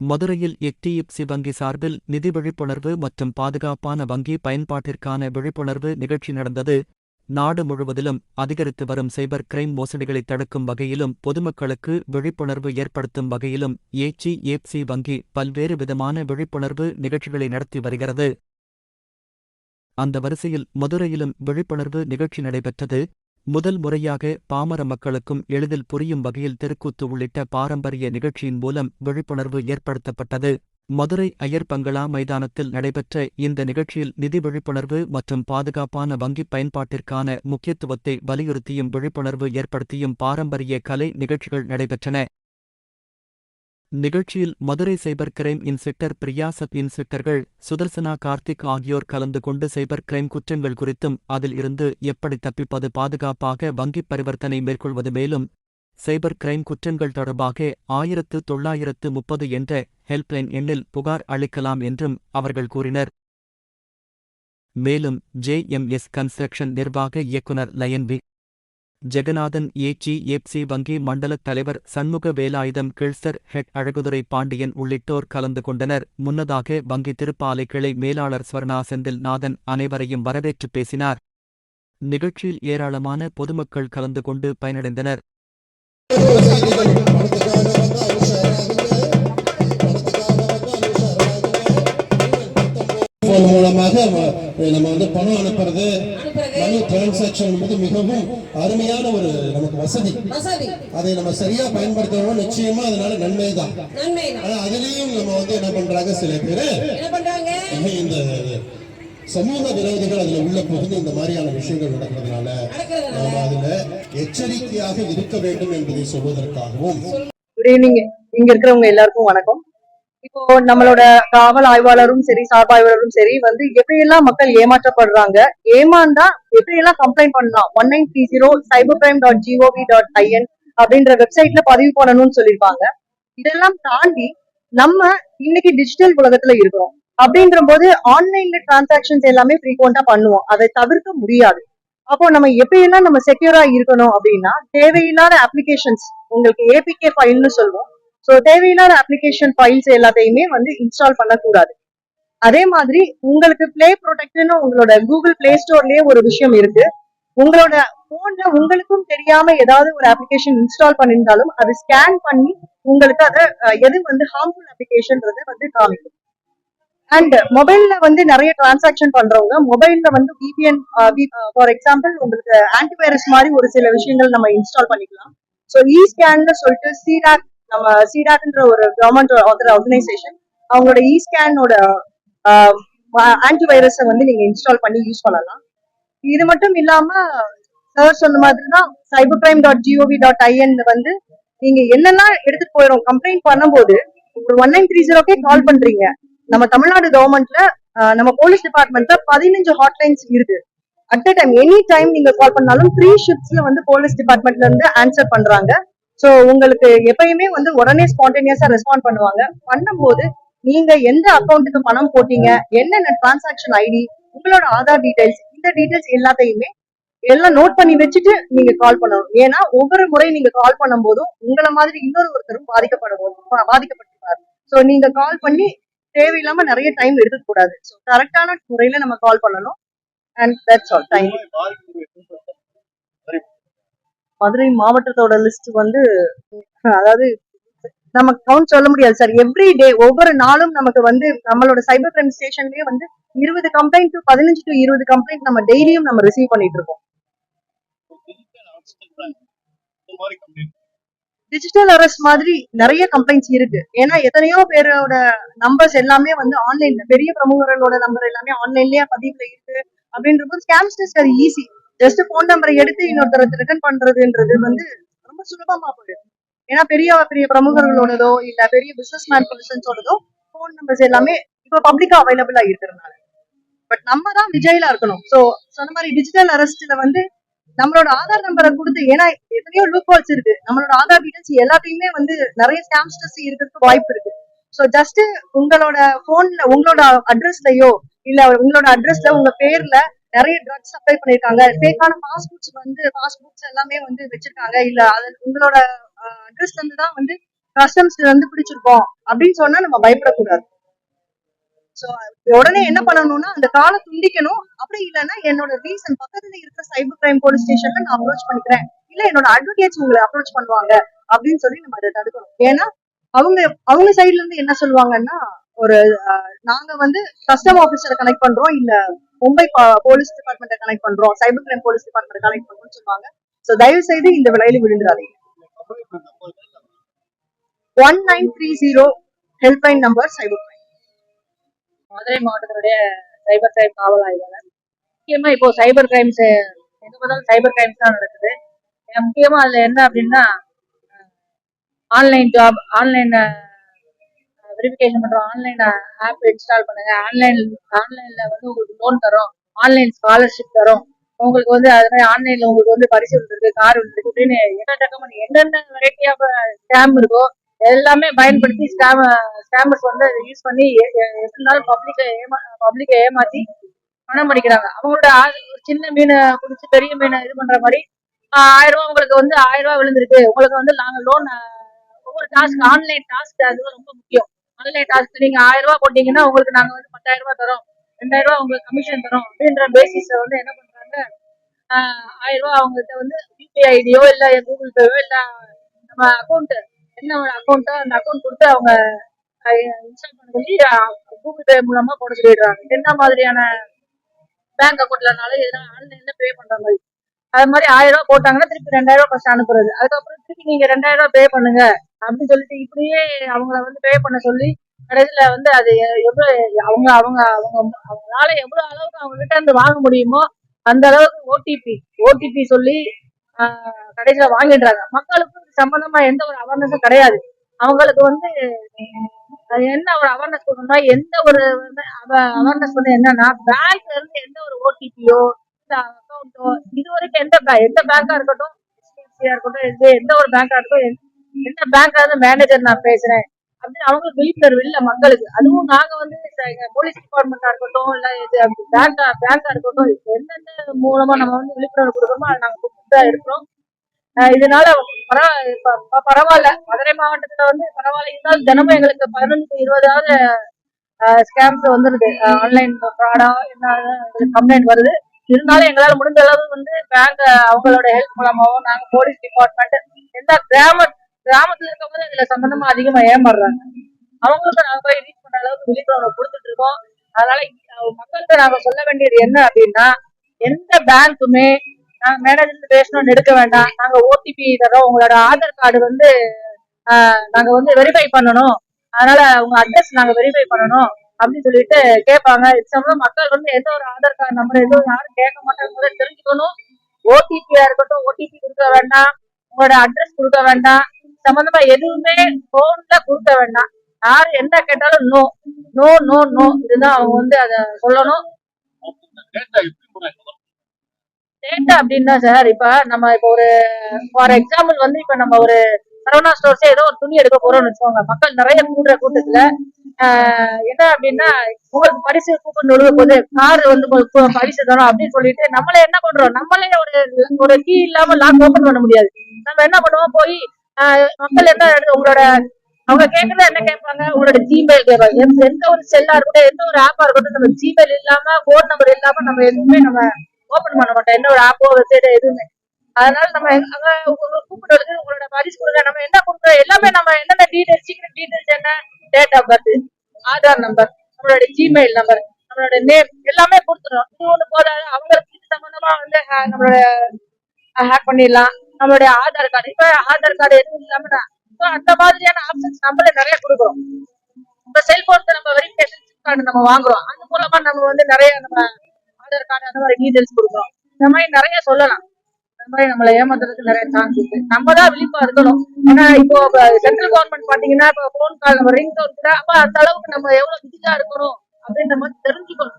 மதுரையில் எச்டிஎஃப்சி வங்கி சார்பில் நிதி விழிப்புணர்வு மற்றும் பாதுகாப்பான வங்கி பயன்பாட்டிற்கான விழிப்புணர்வு நிகழ்ச்சி நடந்தது. நாடு முழுவதிலும் அதிகரித்து வரும் சைபர் கிரைம் மோசடிகளை தடுக்கும் வகையிலும் பொதுமக்களுக்கு விழிப்புணர்வு ஏற்படுத்தும் வகையிலும் ஏச்சி வங்கி பல்வேறு விதமான விழிப்புணர்வு நிகழ்ச்சிகளை நடத்தி வருகிறது. அந்த வரிசையில் மதுரையிலும் விழிப்புணர்வு நிகழ்ச்சி நடைபெற்றது. முதல் முறையாக பாமர மக்களுக்கும் எளிதில் புரியும் வகையில் தெருக்கூத்து உள்ளிட்ட பாரம்பரிய நிகழ்ச்சியின் மூலம் விழிப்புணர்வு ஏற்படுத்தப்பட்டது. மதுரை ஐயர் பங்களா மைதானத்தில் நடைபெற்ற இந்த நிகழ்ச்சியில் நிதி விழிப்புணர்வு மற்றும் பாதுகாப்பான வங்கிப் பயன்பாட்டிற்கான முக்கியத்துவத்தை வலியுறுத்தியும் விழிப்புணர்வு ஏற்படுத்தியும் பாரம்பரிய கலை நிகழ்ச்சிகள் நடைபெற்றன. நிகழ்ச்சியில் Madurai cyber crime inspector Priya sub இன்ஸ்பெக்டர்கள் Sudarshana Karthik ஆகியோர் கலந்து கொண்டு சைபர் கிரைம் குற்றங்கள் குறித்தும் அதில் இருந்து எப்படி தப்பிப்பது பாதுகாப்பாக வங்கிப் பரிவர்த்தனை மேற்கொள்வது மேலும் சைபர் கிரைம் குற்றங்கள் தொடர்பாக ஆயிரத்து தொள்ளாயிரத்து முப்பது என்ற ஹெல்ப்லைன் எண்ணில் புகார் அளிக்கலாம் என்றும் அவர்கள் கூறினர். மேலும் ஜேஎம்எஸ் கன்ஸ்ட்ரக்ஷன் நிர்வாக இயக்குனர் லயன் வி. ஜெகநாதன் ஏச்சி வங்கி மண்டலத் தலைவர் சண்முக வேலாயுதம் கிழ்சர் ஹெட் அழகுதுரை பாண்டியன் உள்ளிட்டோர் கலந்து கொண்டனர். முன்னதாக வங்கி திருப்பாலை கிளை மேலாளர் ஸ்வர்ணா செந்தில் நாதன் அனைவரையும் வரவேற்று பேசினார். நிகழ்ச்சியில் ஏராளமான பொதுமக்கள் கலந்து கொண்டு பயனடைந்தனர். போன் மூலமாக நம்ம வந்து பணம் அனுப்புறது மணி டிரான்சாக்ஷன் என்பது மிகவும் அருமையான ஒரு நமக்கு வசதி. அதை நம்ம சரியா பயன்படுத்தணும் நிச்சயமா அதனால நன்மை தான். ஆனா அதுலயும் நம்ம வந்து என்ன பண்றாங்க? சில பேரு என்ன பண்றாங்க? இந்த சமூக விரோதிகள் அதுல உள்ள புகுந்து இந்த மாதிரியான விஷயங்கள் நடக்கிறதுனால நடக்கிறதுனால. நாம அதுல எச்சரிக்கையாக இருக்க வேண்டும் என்பதை சொல்வதற்காகவும். குட் ஈவினிங் இங்க இருக்கிறவங்க எல்லாருக்கும் வணக்கம். இப்போ நம்மளோட காவல் ஆய்வாளரும் சரி சார்பாய்வாளரும் சரி வந்து எப்படியெல்லாம் மக்கள் ஏமாற்றப்படுறாங்க? ஏமாந்தா எப்படியெல்லாம் கம்ப்ளைண்ட் பண்ணலாம்? One nine three zero cyber crime dot G O V dot I N அப்படின்ற வெப்சைட்ல பதிவு பண்ணணும்னு சொல்லியிருப்பாங்க. இதெல்லாம் தாண்டி நம்ம இன்னைக்கு டிஜிட்டல் உலகத்துல இருக்கிறோம். அப்படின்ற போது ஆன்லைன்ல டிரான்சாக்ஷன்ஸ் எல்லாமே ஃப்ரீக்வெண்டா பண்ணுவோம். அதை தவிர்க்க முடியாது. அப்போ நம்ம எப்படியெல்லாம் நம்ம செக்யூரா இருக்கணும் அப்படின்னா தேவையில்லாத அப்ளிகேஷன்ஸ் உங்களுக்கு ஏபிகே ஃபைல்னு சொல்லுவோம் ஸோ தேவையில்லாத அப்ளிகேஷன் ஃபைல்ஸ் எல்லாத்தையுமே வந்து இன்ஸ்டால் பண்ணக்கூடாது. அதே மாதிரி உங்களுக்கு பிளே ப்ரொடெக்ட்னு உங்களோட கூகுள் பிளே ஸ்டோர்லயே ஒரு விஷயம் இருக்கு. உங்களோட போன்ல உங்களுக்கும் தெரியாம ஏதாவது ஒரு அப்ளிகேஷன் இன்ஸ்டால் பண்ணியிருந்தாலும் அது ஸ்கேன் பண்ணி உங்களுக்கு அதை எது வந்து ஹார்ம்ஃபுல் அப்ளிகேஷன் வந்து காமிக்கும். அண்ட் மொபைல்ல வந்து நிறைய டிரான்சாக்ஷன் பண்றவங்க மொபைல்ல வந்து விபிஎன் ஃபார் எக்ஸாம்பிள் உங்களுக்கு ஆன்டிவைரஸ் மாதிரி ஒரு சில விஷயங்கள் நம்ம இன்ஸ்டால் பண்ணிக்கலாம். ஸோ இ ஸ்கேன்ல சொல்லிட்டு சீராக் நம்ம சிடாக்ன்ற ஒரு கவர்மெண்ட் ஆர்கனைசேஷன் அவங்களோட இ ஸ்கேனோட ஆன்டிவைரஸை வந்து நீங்க இன்ஸ்டால் பண்ணி யூஸ் பண்ணலாம். இது மட்டும் இல்லாம சார் சொன்ன மாதிரி தான் cyber crime dot G O V dot I N வந்து நீங்க என்னெல்லாம் எடுத்துட்டு போயிடும் கம்ப்ளைண்ட் பண்ணும்போது ஒரு ஒன் நைன் த்ரீ ஜீரோக்கே கால் பண்றீங்க. நம்ம தமிழ்நாடு கவர்மெண்ட்ல நம்ம போலீஸ் டிபார்ட்மெண்ட்ல பதினஞ்சு ஹாட்லைன்ஸ் இருக்கு. At a time any time நீங்க கால் பண்ணாலும் த்ரீ ஷிப்ஸ்ல வந்து போலீஸ் டிபார்ட்மெண்ட்ல இருந்து ஆன்சர் பண்றாங்க. சோ உங்களுக்கு எப்பயுமே வந்து உடனே ஸ்பான்டேனியஸா ரெஸ்பாண்ட் பண்ணுவாங்க. பண்ணும்போது நீங்க எந்த அக்கௌண்ட்டுக்கு பணம் போட்டீங்க என்னென்ன டிரான்சாக்ஷன் ஐடி உங்களோட ஆதார் டீடைல்ஸ் இந்த டீடைல்ஸ் எல்லாத்தையுமே எல்லாம் நோட் பண்ணி வச்சுட்டு நீங்க கால் பண்ணணும். ஏன்னா ஒவ்வொரு முறை நீங்க கால் பண்ணும்போதும் உங்களை மாதிரி இன்னொரு ஒருத்தரும் பாதிக்கப்படும் பாதிக்கப்பட்டிருப்பாரு. சோ நீங்க கால் பண்ணி தேவையில்லாம நிறைய டைம் எடுத்துக்க கூடாது. ஸோ கரெக்டான முறையில நம்ம கால் பண்ணணும். And that's all thank you Madurai மாவட்டத்தோட லிஸ்ட் வந்து அதாவது நம்ம கவுண்ட் சொல்ல முடியாது சார் எவ்ரி டே ஒவ்வொரு நாளும் நமக்கு வந்து நம்மளோட சைபர் கிரைம் ஸ்டேஷன்லயே வந்து இருபது கம்ப்ளைண்ட் டு பதினஞ்சு டு இருபது கம்ப்ளைண்ட் நம்ம டெய்லியும் நம்ம ரிசீவ் பண்ணிட்டு இருக்கோம். டிஜிட்டல் அரெஸ்ட் மாதிரி நிறைய கம்ப்ளைண்ட்ஸ் இருக்கு. ஏன்னா எத்தனையோ பேரோட நம்பர்ஸ் எல்லாமே வந்து ஆன்லைன்ல பெரிய பிரமுகர்களோட நம்பர் எல்லாமே ஆன்லைன்லயே பதிவுல இருக்கு. அப்படின்றப்போ ஸ்கேம்ஸ்டர்ஸ்க்கு அது ஈஸி ஜஸ்ட் போன் நம்பரை எடுத்து இன்னொருத்தருக்கு ரிட்டர்ன் பண்றதுன்றது வந்து ரொம்ப சுலபமா போயிடும். ஏன்னா பெரிய பெரிய பிரமுகர்களோடதோ இல்ல பெரிய பிசினஸ் மேன் பர்சன்ஸோடதோ போன் நம்பர்ஸ் எல்லாமே இப்போ பப்ளிக்கா அவைலபிளா இருக்கிறதுனால. பட் நம்ம தான் விஜயில இருக்கணும். சோ சொன்ன மாதிரி டிஜிட்டல் அரெஸ்ட்ல வந்து நம்மளோட ஆதார் நம்பரை கொடுத்து ஏன்னா எத்தனையோ லூப் ஹோல்ஸ் இருக்கு. நம்மளோட ஆதார் டீடைல்ஸ் எல்லாத்தையுமே வந்து நிறைய ஸ்கேம்ஸ்டர்ஸ் இருக்கிறதுக்கு வாய்ப்பு இருக்கு. சோ ஜஸ்ட் உங்களோட போன்ல உங்களோட அட்ரஸ்லயோ இல்ல உங்களோட அட்ரஸ்ல உங்க பேர்ல நிறைய ட்ரக்ஸ் அப்ளை பண்ணிருக்காங்க ஃபேக்கான பாஸ்போர்ட்ஸ் வந்து பாஸ்போர்ட்ஸ் எல்லாமே வந்து வச்சிருக்காங்க. இல்ல அது உங்களோட அட்ரஸ்ல இருந்து தான் வந்து கஸ்டம்ஸ் வந்து பிடிச்சிருக்கோம். அப்படின்னு சொன்னா நம்ம பயப்படக்கூடாது. சோ உடனே என்ன பண்ணணும்னா அந்த காலை துண்டிக்கணும். அப்படி இல்லைன்னா என்னோட ரீசன் பக்கத்துல இருக்கிற சைபர் கிரைம் போலீஸ் ஸ்டேஷன்ல நான் அப்ரோச் பண்ணிக்கிறேன். இல்ல என்னோட அட்வொகேட்ஸ் உங்களை அப்ரோச் பண்ணுவாங்க. அப்படின்னு சொல்லி நம்ம அதை தடுக்கணும். ஏன்னா அவங்க அவங்க சைடுல இருந்து என்ன சொல்லுவாங்கன்னா ஒரு நாங்க வந்து கஸ்டம் ஆபீசரை கனெக்ட் பண்றோம். இல்ல மும்பை போலீஸ் டிபார்ட்மெண்ட்டை கனெக்ட் பண்றோம். Cyber crime police department connect பண்றோம்னு சொல்லுவாங்க. சோ தயவு செய்து இந்த விலையில விழுந்துடாதீங்க one nine three zero helpline number cyber crime Madurai மாவட்டத்தினுடைய சைபர் கிரைம் காவல் ஆய்வாளர். முக்கியமா இப்போ சைபர் கிரைம்ஸ் எது பார்த்தாலும் சைபர் கிரைம்ஸ் தான் நடக்குது. முக்கியமா அதுல என்ன அப்படின்னா ஆன்லைன் ஜாப் ஆன்லைன் வெரிஃபிகேஷன் பண்றோம். ஆன்லைன் ஆப் இன்ஸ்டால் பண்ணுங்க. ஆன்லைன் ஆன்லைன்ல வந்து உங்களுக்கு லோன் தரோம். ஆன்லைன் ஸ்காலர்ஷிப் தரோம். உங்களுக்கு வந்து அது மாதிரி ஆன்லைன்ல உங்களுக்கு வந்து பரிசு இருக்கு கார் இருக்கு அப்படின்னு எக்கச்சக்கமான என்னென்ன வெரைட்டி ஆஃப் ஸ்கேம் இருக்கோ எல்லாமே பயன்படுத்தி ஸ்கேம் ஸ்கேமர்ஸ் வந்து யூஸ் பண்ணி எ- எ- இருந்தாலும் பப்ளிக்கை ஏமா பப்ளிக்கை ஏமாத்தி பணம் படிக்கிறாங்க அவங்களோட ஆ- ஒரு சின்ன மீனை பிடிச்சி பெரிய மீனை இது பண்ற மாதிரி ஆயிரம் ரூபா உங்களுக்கு வந்து ஆயிரம் ரூபாய் விழுந்திருக்கு. உங்களுக்கு வந்து நாங்க லோன் ஒவ்வொரு டாஸ்க் ஆன்லைன் டாஸ்க் அது ரொம்ப முக்கியம். ஆன்லைன் டாஸ்க் நீங்க ஆயிரம் ரூபாய் போட்டீங்கன்னா உங்களுக்கு நாங்க வந்து பத்தாயிரம் ரூபாய் தரோம். ரெண்டாயிரம் ரூபாய் உங்களுக்கு கமிஷன் தரோம். அப்படின்ற பேசிஸ்ல வந்து என்ன பண்றாங்க? ஆயிரம் ரூபாய் அவங்ககிட்ட வந்து யூபிஐ ஐடியோ இல்ல கூகுள் பேவோ இல்ல நம்ம அக்கௌண்ட் என்ன அக்கௌண்ட்டோ அந்த அக்கௌண்ட் கொடுத்து அவங்க இன்ஸ்டால் பண்ண சொல்லி கூகுள் பே மூலமா போட சொல்லிடுறாங்க. என்ன மாதிரியான பேங்க் அக்கௌண்ட்லனாலும் எதனா ஆன்லைன்ல பே பண்ற மாதிரி. அது மாதிரி ஆயிரம் ரூபாய் போட்டாங்கன்னா திருப்பி ரெண்டாயிரம் ரூபாய் ஃபர்ஸ்ட் அனுப்புறது. அதுக்கப்புறம் திருப்பி நீங்க ரெண்டாயிரம் ரூபாய் பே பண்ணுங்க. அப்படின்னு சொல்லிட்டு இப்படியே அவங்கள வந்து பே பண்ண சொல்லி கடைசியில வந்து அது எவ்வளவு அவங்க அவங்க அவங்க அவங்களால எவ்வளவு அளவுக்கு அவங்க கிட்ட இருந்து வாங்க முடியுமோ அந்த அளவுக்கு ஓடிபி ஓடிபி சொல்லி கடைசியில வாங்கிடுறாங்க. மக்களுக்கு சம்பந்தமா எந்த ஒரு அவேர்னஸும் கிடையாது. அவங்களுக்கு வந்து அது என்ன ஒரு அவேர்னஸ் கொடுக்கணும்னா எந்த ஒரு அவேர்னஸ் வந்து என்னன்னா பேங்க்ல இருந்து எந்த ஒரு ஓடிபியோ இந்த அக்கௌண்ட்டோ இது வரைக்கும் எந்த பேங்க் எந்த பேங்கா இருக்கட்டும் HDFC-யா இருக்கட்டும் எந்த ஒரு பேங்கா இருக்கட்டும் எந்த- எந்த பேங்க்ல இருந்து மேனேஜர் நான் பேசுறேன். அப்படின்னு அவங்களுக்கு விழிப்புணர்வு இல்ல மக்களுக்கு. அதுவும் நாங்க வந்து போலீஸ் டிபார்ட்மெண்டா இருக்கட்டும் இல்ல இது பேங்கா பேங்கா இருக்கட்டும் எந்தெந்த மூலமா நம்ம வந்து விழிப்புணர்வு கொடுக்கணுமோ அதை நாங்க கொடுத்துட்டு தான் இருக்கிறோம் இதனால பரவாயில்ல. மதுரை மாவட்டத்துல வந்து பரவாயில்ல. இருந்தாலும் தினமும் எங்களுக்கு பதினஞ்சு இருபதாவது ஸ்கேம்ஸ் வந்துருது. ஆன்லைன் ஃப்ராடா என்ன கம்ப்ளைண்ட் வருது. இருந்தாலும் எங்களால முடிஞ்ச அளவு வந்து பேங்க் அவங்களோட ஹெல்ப் மூலமாவும் நாங்க போலீஸ் டிபார்ட்மெண்ட் எந்த கிராம கிராமத்துல இருக்கவங்க இதுல சம்பந்தமா அதிகமா ஏமாறுறாங்க. அவங்களுக்கு நாங்க போய் ரீச் பண்ற அளவுக்கு விழிப்புணர்வு கொடுத்துட்டு இருக்கோம். அதனால அஹ் மக்களுக்கு நாங்க சொல்ல வேண்டியது என்ன அப்படின்னா எந்த பேங்க்குமே நாங்க மேனேஜர் பேசணும்னு எடுக்க வேண்டாம். நாங்க ஓடிபி தரோம் உங்களோட ஆதார் கார்டு வந்து நாங்க வந்து வெரிஃபை பண்ணணும். அதனால உங்க அட்ரஸ் நாங்க வெரிஃபை பண்ணணும் அப்படின்னு சொல்லிட்டு கேட்பாங்க. இது சம்பந்தம் மக்கள் வந்து எந்த ஒரு ஆதார் கார்டு நம்பர் எதுவும் யாரும் கேட்க மாட்டாங்க தெரிஞ்சுக்கணும். ஓடிபியா இருக்கட்டும் ஓடிபி கொடுக்க வேண்டாம். உங்களோட அட்ரஸ் கொடுக்க வேண்டாம். சம்பந்தமா எதுவுமே போன்ல கொடுக்க வேண்டாம். யாரு என்ன கேட்டாலும் நோ நோ நோ நோ இதுதான் அவங்க வந்து அத சொல்லணும். டேட்டா அப்படின்னா சார் இப்ப நம்ம இப்ப ஒரு ஃபார் எக்ஸாம்பிள் வந்து இப்ப நம்ம ஒரு சரவணா ஸ்டோர்ஸே ஏதோ ஒரு துணி எடுக்க போறோம்னு வச்சுக்கோங்க. மக்கள் நிறைய கூடுற கூட்டத்துல என்ன அப்படின்னா உங்களுக்கு பரிசு கூப்பன் நொழுக போது கார் வந்து பரிசு தரும் அப்படின்னு சொல்லிட்டு நம்மளே என்ன பண்றோம்? நம்மளே ஒரு ஒரு கீ இல்லாம லாக் ஓபன் பண்ண முடியாது. நம்ம என்ன பண்ணுவோம்? போய் மக்கள் என்ன உங்களோட அவங்க கேக்குறது என்ன கேட்பாங்க? உங்களோட ஜிமெயில் கேட்பாங்க. எந்த- எந்த ஒரு செல்லா இருக்கட்டும் எந்த ஒரு ஆப்பா இருக்கட்டும் நம்ம ஜிமெயில் இல்லாம போன் நம்பர் இல்லாம நம்ம எதுவுமே நம்ம ஓபன் பண்ண மாட்டோம். என்ன ஒரு ஆப்போ வெப்சைட் எதுவுமே. அதனால நம்ம அங்க உங்க கூப்பிடுறது உங்களோட பரிசு கொடுங்க நம்ம என்ன கொடுக்குறோம் எல்லாமே நம்ம என்னென்ன டீடைல்ஸ் சீக்கிரம் டீடைல்ஸ் என்ன? Date of birth Aadhaar number நம்மளோட ஜிமெயில் நம்பர் நம்மளோட நேம் எல்லாமே கொடுத்துரும் இது ஒண்ணு போதாது. அவங்களுக்கு இது சம்பந்தமா வந்து நம்மளோட ஹேக் பண்ணிடலாம். நம்மளுடைய ஆதார் கார்டு. இப்ப ஆதார் கார்டு எதுவும் இல்லாம அந்த மாதிரியான ஆப்ஷன்ஸ் நம்மளே நிறைய கொடுக்குறோம். இப்ப செல்போனுக்கு நம்ம வெரிஃபிகேஷன் கார்டு நம்ம வாங்குறோம். அது மூலமா நம்ம வந்து நிறைய நம்ம ஆதார் கார்டு அந்த மாதிரி டீடைல்ஸ் கொடுக்குறோம். இந்த மாதிரி நிறைய சொல்லலாம். இந்த மாதிரி நம்மள ஏமாத்துறதுக்கு நிறைய சான்ஸ் இருக்கு. நம்ம தான் விழிப்பா இருக்கணும். ஏன்னா இப்போ சென்ட்ரல் கவர்மெண்ட் பாத்தீங்கன்னா இப்போ போன் கால் நம்ம ரிங் டோன் கூட அப்ப அந்த அளவுக்கு நம்ம எவ்வளவு விதிக்கா இருக்கணும் அப்படின்ற மாதிரி தெரிஞ்சுக்கணும்.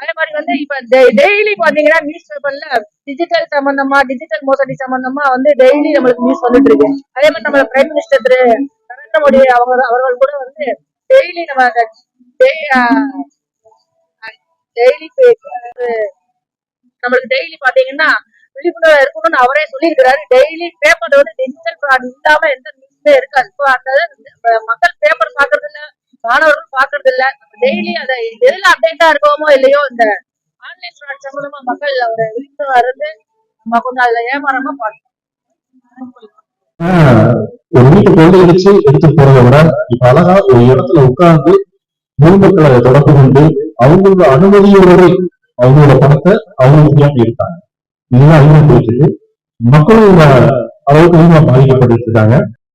அதே மாதிரி வந்து இப்ப டெய்லி பாத்தீங்கன்னா நியூஸ் பேப்பர்ல டிஜிட்டல் சம்பந்தமா டிஜிட்டல் மோசடி சம்பந்தமா வந்து டெய்லி நம்மளுக்கு நியூஸ் வந்துட்டு இருக்கு. அதே மாதிரி நம்ம பிரைம் மினிஸ்டர் திரு நரேந்திர மோடி அவங்க அவர்கள் கூட வந்து டெய்லி நம்ம டெய்லி நம்மளுக்கு டெய்லி பாத்தீங்கன்னா விழிப்புணர்வு இருக்கணும்னு அவரே சொல்லியிருக்கிறாரு. டெய்லி பேப்பர் வந்து டிஜிட்டல் ஃப்ராட் இல்லாம எந்த நியூஸுமே இருக்காது. இப்போ அந்த மக்கள் பேப்பர் பாக்குறது மாணவர்கள் பாக்குறது இல்ல டெய்லி அதை எதுல அப்டேட்டா இருக்கோமோ இல்லையோ இந்த ஆன்லைன் ஃப்ராட் சம்பந்தமா மக்கள் ஒரு விழிப்புணர்வு நம்ம கொஞ்சம் அதுல ஏமாறாம பார்க்கணும். ஒரு வீட்டு கொள்ளை அடிச்சு எடுத்து போறதை விட இப்ப அழகா ஒரு இடத்துல உட்கார்ந்து பொதுமக்களை தொடர்பு கொண்டு அவங்களோட அனுமதியோடு அவங்களோட பணத்தை அவங்களுக்கு இருக்காங்க இதுதான் அதிகமா போயிட்டு இருக்கு. மக்களும் அளவுக்கு அதிகமா பாதிக்கப்பட்டு இருக்காங்க.